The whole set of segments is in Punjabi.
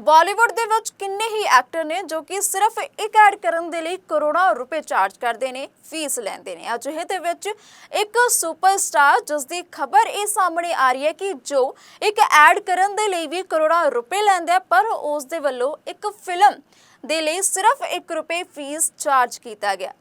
ਬਾਲੀਵੁੱਡ ਦੇ ਵਿੱਚ ਕਿੰਨੇ ਹੀ ਐਕਟਰ ਨੇ ਜੋ ਕਿ ਸਿਰਫ ਇੱਕ ਐਡ ਕਰਨ ਦੇ ਲਈ ਕਰੋੜਾਂ ਰੁਪਏ ਚਾਰਜ ਕਰਦੇ ਨੇ, ਫੀਸ ਲੈਂਦੇ ਨੇ। ਅਜਿਹੇ ਦੇ ਵਿੱਚ ਇੱਕ ਸੁਪਰਸਟਾਰ ਜਿਸ ਦੀ ਖਬਰ ਇਹ ਸਾਹਮਣੇ ਆ ਰਹੀ ਹੈ ਕਿ ਜੋ ਇੱਕ ਐਡ ਕਰਨ ਦੇ ਲਈ ਵੀ ਕਰੋੜਾਂ ਰੁਪਏ ਲੈਂਦਾ ਪਰ ਉਸ ਦੇ ਵੱਲੋਂ ਇੱਕ ਫਿਲਮ ਦੇ ਲਈ ਸਿਰਫ 1 ਰੁਪਏ ਫੀਸ ਚਾਰਜ ਕੀਤਾ ਗਿਆ।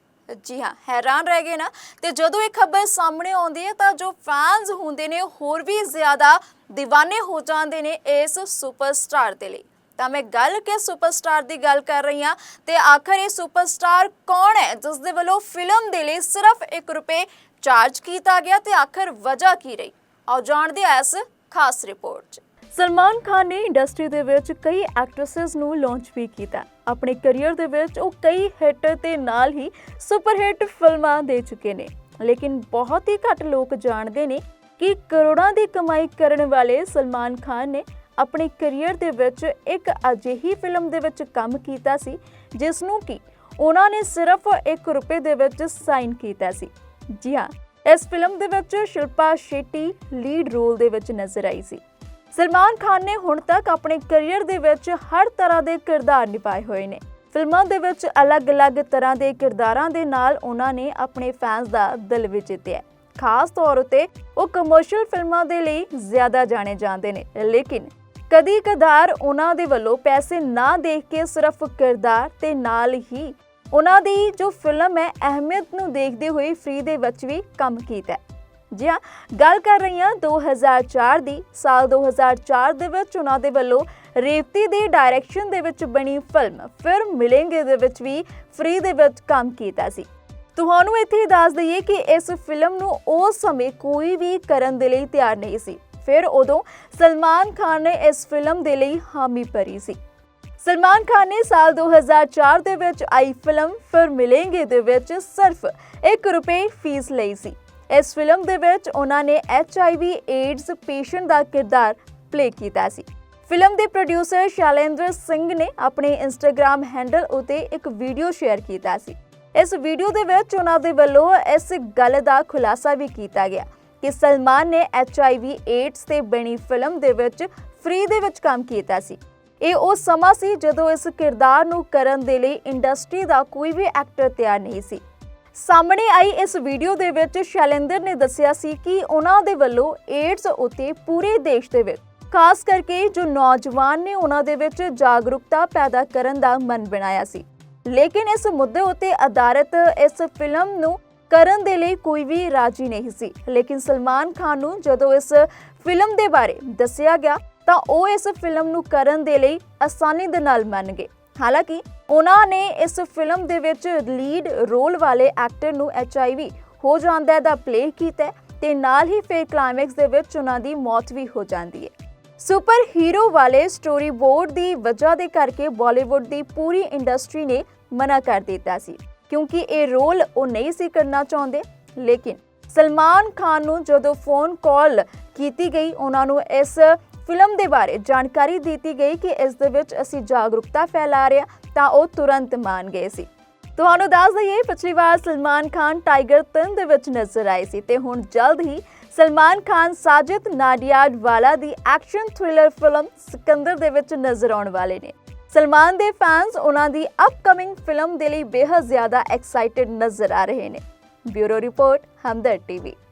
ਜੀ ਹਾਂ, ਹੈਰਾਨ ਰਹਿ ਗਏ ਨਾ। ਤੇ ਜਦੋਂ ਇਹ ਖਬਰ ਸਾਹਮਣੇ ਆਉਂਦੀ ਹੈ, ਤਾਂ ਜੋ ਫੈਨਸ ਹੁੰਦੇ ਨੇ ਹੋਰ ਵੀ ਜ਼ਿਆਦਾ دیਵਾਨੇ ਹੋ ਜਾਂਦੇ ਨੇ ਇਸ ਸੁਪਰਸਟਾਰ ਦੇ ਲਈ। ਤਾਂ ਮੈਂ ਗੱਲ ਕਿ ਸੁਪਰਸਟਾਰ ਦੀ ਗੱਲ ਕਰ ਰਹੀ ਹਾਂ ਤੇ ਆਖਰ ਇਹ ਸੁਪਰਸਟਾਰ ਕੌਣ ਹੈ? ਜਿਸ ਦੇ ਵੱਲੋਂ ਫਿਲਮ ਦੇ ਲਈ ਸਿਰਫ 1 ਰੁਪਏ ਚਾਰਜ ਕੀਤਾ ਗਿਆ ਤੇ ਆਖਰ ਵਜ੍ਹਾ ਕੀ ਰਹੀ? ਆਓ ਜਾਣਦੇ ਹਾਂ ਇਸ ਖਾਸ ਰਿਪੋਰਟ ਸਲਮਾਨ ਖਾਨ ਨੇ ਇੰਡਸਟਰੀ ਦੇ ਵਿੱਚ ਕਈ ਐਕਟ੍ਰੈਸਸ ਨੂੰ ਲਾਂਚ ਵੀ ਕੀਤਾ। ਆਪਣੇ ਕੈਰੀਅਰ ਦੇ ਵਿੱਚ ਉਹ ਕਈ ਹਿੱਟ ਤੇ ਨਾਲ ਹੀ ਸੁਪਰ ਹਿੱਟ ਫਿਲਮਾਂ ਦੇ ਚੁੱਕੇ ਨੇ। ਲੇਕਿਨ ਬਹੁਤ ਹੀ ਘੱਟ ਲੋਕ ਜਾਣਦੇ ਨੇ ਕਿ ਕਰੋੜਾਂ ਦੀ ਕਮਾਈ ਕਰਨ ਵਾਲੇ ਸਲਮਾਨ ਖਾਨ ਨੇ ਆਪਣੇ ਕੈਰੀਅਰ ਦੇ ਵਿੱਚ ਇੱਕ ਅਜਿਹੀ ਫਿਲਮ ਦੇ ਵਿੱਚ ਕੰਮ ਕੀਤਾ ਸੀ, ਜਿਸ ਨੂੰ ਕਿ ਉਹਨਾਂ ਨੇ ਸਿਰਫ 1 ਰੁਪਏ ਦੇ ਵਿੱਚ ਸਾਈਨ ਕੀਤਾ ਸੀ। ਜੀ ਹਾਂ, ਇਸ ਫਿਲਮ ਦੇ ਵਿੱਚ ਸ਼ਿਲਪਾ ਸ਼ੈਟੀ ਲੀਡ ਰੋਲ ਦੇ ਵਿੱਚ ਨਜ਼ਰ ਆਈ ਸੀ। ਸਲਮਾਨ ਖਾਨ ਨੇ ਹੁਣ ਤੱਕ ਆਪਣੇ ਕੈਰੀਅਰ ਦੇ ਵਿੱਚ ਹਰ ਤਰ੍ਹਾਂ ਦੇ ਕਿਰਦਾਰ ਨਿਭਾਏ ਹੋਏ ਨੇ। ਫਿਲਮਾਂ ਦੇ ਵਿੱਚ ਅਲੱਗ-ਅਲੱਗ ਤਰ੍ਹਾਂ ਦੇ ਕਿਰਦਾਰਾਂ ਦੇ ਨਾਲ ਉਹਨਾਂ ਨੇ ਆਪਣੇ ਫੈਨਸ ਦਾ ਦਿਲ ਵੀ ਜਿੱਤਿਆ। ਖਾਸ ਤੌਰ ਉਤੇ ਉਹ ਕਮਰਸ਼ੀਅਲ ਫਿਲਮਾਂ ਦੇ ਲਈ ਜ਼ਿਆਦਾ ਜਾਣੇ ਜਾਂਦੇ ਨੇ, ਲੇਕਿਨ ਕਦੀ ਕਦਾਰ ਉਹਨਾਂ ਦੇ ਵੱਲੋਂ ਪੈਸੇ ਨਾ ਦੇਖ ਕੇ ਸਿਰਫ ਕਿਰਦਾਰ ਤੇ ਨਾਲ ਹੀ ਉਹਨਾਂ ਦੀ ਜੋ ਫਿਲਮ ਹੈ, ਅਹਿਮੀਅਤ ਨੂੰ ਦੇਖਦੇ ਹੋਏ ਫ੍ਰੀ ਦੇ ਵਿੱਚ ਵੀ ਕੰਮ ਕੀਤਾ ਜੀ ਹਾਂ, ਗੱਲ ਕਰ ਰਹੀ ਹਾਂ 2004 ਦੀ। ਸਾਲ 2004 ਦੇ ਵਿੱਚ ਉਹਨਾਂ ਦੇ ਵੱਲੋਂ ਰੇਵਤੀ ਦੇ ਡਾਇਰੈਕਸ਼ਨ ਦੇ ਵਿੱਚ ਬਣੀ ਫਿਲਮ ਫਿਰ ਮਿਲेंगे ਦੇ ਵਿੱਚ ਵੀ ਫ੍ਰੀ ਦੇ ਵਿੱਚ ਕੰਮ ਕੀਤਾ ਸੀ। ਤੁਹਾਨੂੰ ਇੱਥੇ ਦੱਸ ਦਈਏ ਕਿ ਇਸ ਫਿਲਮ ਨੂੰ ਉਸ ਸਮੇਂ ਕੋਈ ਵੀ ਕਰਨ ਦੇ ਲਈ ਤਿਆਰ ਨਹੀਂ ਸੀ। ਫਿਰ ਉਦੋਂ ਸਲਮਾਨ ਖਾਨ ਨੇ ਇਸ ਫਿਲਮ ਦੇ ਲਈ ਹਾਮੀ ਭਰੀ ਸੀ। ਸਲਮਾਨ ਖਾਨ ਨੇ ਸਾਲ 2004 ਦੇ ਵਿੱਚ ਆਈ ਫਿਲਮ ਫਿਰ ਮਿਲेंगे ਦੇ ਵਿੱਚ ਸਿਰਫ 1 ਰੁਪਏ ਫੀਸ ਲਈ ਸੀ। ਇਸ ਫਿਲਮ ਦੇ ਵਿੱਚ ਉਹਨਾਂ ਨੇ HIV ਏਡਜ਼ ਪੇਸ਼ੈਂਟ ਦਾ ਕਿਰਦਾਰ ਪਲੇ ਕੀਤਾ ਸੀ। ਫਿਲਮ ਦੇ ਪ੍ਰੋਡਿਊਸਰ ਸ਼ੈਲੇਂਦਰ ਸਿੰਘ ਨੇ ਆਪਣੇ ਇੰਸਟਾਗ੍ਰam ਹੈਂਡਲ ਉਤੇ ਇੱਕ ਵੀਡੀਓ ਸ਼ੇਅਰ ਕੀਤਾ ਸੀ। ਇਸ ਵੀਡੀਓ ਦੇ ਵਿੱਚ ਉਹਨਾਂ ਦੇ ਵੱਲੋਂ ਇਸ ਗੱਲ ਦਾ ਖੁਲਾਸਾ ਵੀ ਕੀਤਾ ਗਿਆ। ਕਿ ਸਲਮਾਨ ਨੇ HIV ਏਡਜ਼ ਤੇ ਬਣੀ ਫਿਲਮ ਦੇ ਵਿੱਚ ਫ੍ਰੀ ਦੇ ਵਿੱਚ ਕੰਮ ਕੀਤਾ ਸੀ। ਇਹ ਉਹ ਸਮਾਂ ਸੀ ਜਦੋਂ ਇਸ ਕਿਰਦਾਰ ਨੂੰ ਕਰਨ ਦੇ ਲਈ ਇੰਡਸਟਰੀ ਦਾ ਕੋਈ ਵੀ ਐਕਟਰ ਤਿਆਰ ਨਹੀਂ ਸੀ। ਸਾਹਮਣੇ ਆਈ ਇਸ ਵੀਡੀਓ ਦੇ ਵਿੱਚ ਸ਼ੈਲੇਂਦਰ ਨੇ ਦੱਸਿਆ ਸੀ ਕਿ ਉਹਨਾਂ ਦੇ ਵੱਲੋਂ ਏਡਸ ਉਤੇ ਪੂਰੇ ਦੇਸ਼ ਦੇ ਵਿੱਚ, ਖਾਸ ਕਰਕੇ ਜੋ ਨੌਜਵਾਨ ਨੇ ਉਹਨਾਂ ਦੇ ਵਿੱਚ ਜਾਗਰੂਕਤਾ ਪੈਦਾ ਕਰਨ ਦਾ ਮਨ ਬਣਾਇਆ ਸੀ। ਲੇਕਿਨ ਇਸ ਮੁੱਦੇ ਉਤੇ ਆਧਾਰਿਤ ਇਸ ਫਿਲਮ ਨੂੰ ਕਰਨ ਦੇ ਲਈ ਕੋਈ ਵੀ ਰਾਜੀ ਨਹੀਂ ਸੀ। ਲੇਕਿਨ ਸਲਮਾਨ ਖਾਨ ਨੂੰ ਜਦੋਂ ਇਸ ਫਿਲਮ ਦੇ ਬਾਰੇ ਦੱਸਿਆ ਗਿਆ, ਤਾਂ ਉਹ ਇਸ ਫਿਲਮ ਨੂੰ ਕਰਨ ਦੇ ਲਈ ਆਸਾਨੀ ਦੇ ਨਾਲ ਮੰਨ ਗਏ। ਹਾਲਾਂਕਿ, ਉਹਨਾਂ ਨੇ ਇਸ ਫਿਲਮ ਦੇ ਵਿੱਚ ਲੀਡ ਰੋਲ ਵਾਲੇ ਐਕਟਰ ਨੂੰ HIV ਹੋ ਜਾਂਦਾ ਦਾ ਪਲੇ ਕੀਤਾ ਤੇ ਨਾਲ ਹੀ ਫਿਰ ਕਲਾਈਮੈਕਸ ਦੇ ਵਿੱਚ ਉਹਨਾਂ ਦੀ ਮੌਤ ਵੀ ਹੋ ਜਾਂਦੀ ਹੈ। ਸੁਪਰ ਹੀਰੋ ਵਾਲੇ ਸਟੋਰੀ ਬੋਰਡ ਦੀ ਵਜ੍ਹਾ ਦੇ ਕਰਕੇ ਬਾਲੀਵੁੱਡ ਦੀ ਪੂਰੀ ਇੰਡਸਟਰੀ ਨੇ ਮਨਾ ਕਰ ਦਿੱਤਾ ਸੀ। ਕਿਉਂਕਿ ਇਹ ਰੋਲ ਉਹ ਨਹੀਂ ਸੀ ਕਰਨਾ ਚਾਹੁੰਦੇ। ਲੇਕਿਨ ਸਲਮਾਨ ਖਾਨ ਨੂੰ ਜਦੋਂ ਫੋਨ ਕਾਲ ਕੀਤੀ ਗਈ, ਉਹਨਾਂ ਨੂੰ ਇਸ ਫਿਲਮ ਦੇ ਬਾਰੇ ਜਾਣਕਾਰੀ ਦਿੱਤੀ ਗਈ ਕਿ ਇਸ ਦੇ ਵਿੱਚ ਅਸੀਂ ਜਾਗਰੂਕਤਾ ਫੈਲਾ ਰਹੇ ਹਾਂ, ਤਾਂ ਉਹ ਤੁਰੰਤ ਮੰਨ ਗਏ ਸੀ। ਤੁਹਾਨੂੰ ਦੱਸ ਦਈਏ, ਪਿਛਲੀ ਵਾਰ ਸਲਮਾਨ ਖਾਨ ਟਾਈਗਰ 3 ਦੇ ਵਿੱਚ ਨਜ਼ਰ ਆਏ ਸੀ ਤੇ ਹੁਣ ਜਲਦ ਹੀ ਸਲਮਾਨ ਖਾਨ ਸਾਜਿਦ ਨਾਡੀਆਡ ਵਾਲਾ ਦੀ ਐਕਸ਼ਨ ਥ੍ਰਿਲਰ ਫਿਲਮ ਸਿਕੰਦਰ ਦੇ ਵਿੱਚ ਨਜ਼ਰ ਆਉਣ ਵਾਲੇ ਨੇ। ਸਲਮਾਨ ਦੇ ਫੈਨਸ ਉਹਨਾਂ ਦੀ ਅਪਕਮਿੰਗ ਫਿਲਮ ਦੇ ਲਈ ਬੇਹੱਦ ਜ਼ਿਆਦਾ ਐਕਸਾਈਟਿਡ ਨਜ਼ਰ ਆ ਰਹੇ ਨੇ। Bureau report, Hamdard TV.